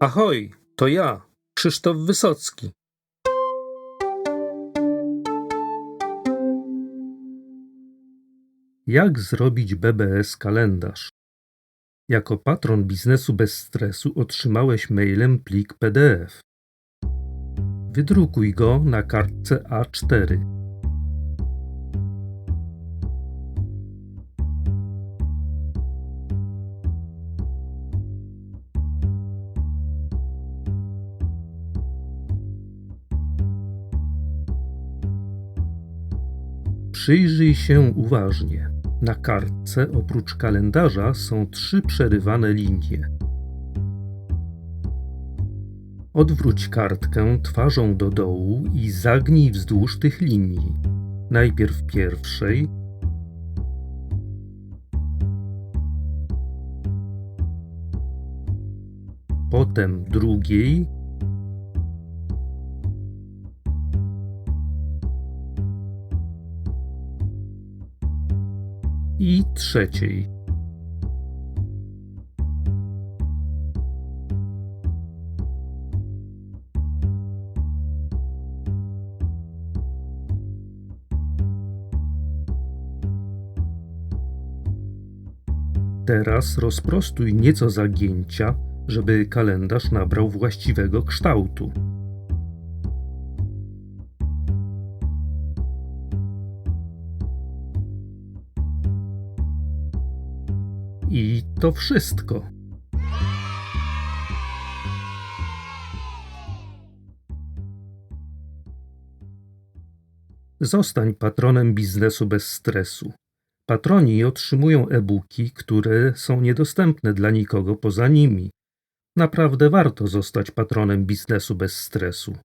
Ahoj, to ja, Krzysztof Wysocki. Jak zrobić BBS kalendarz? Jako patron biznesu bez stresu otrzymałeś mailem plik PDF. Wydrukuj go na kartce A4. Przyjrzyj się uważnie. Na kartce oprócz kalendarza są trzy przerywane linie. Odwróć kartkę twarzą do dołu i zagnij wzdłuż tych linii. Najpierw pierwszej, potem drugiej, i trzeciej. Teraz rozprostuj nieco zagięcia, żeby kalendarz nabrał właściwego kształtu. I to wszystko. Zostań patronem biznesu bez stresu. Patroni otrzymują e-booki, które są niedostępne dla nikogo poza nimi. Naprawdę warto zostać patronem biznesu bez stresu.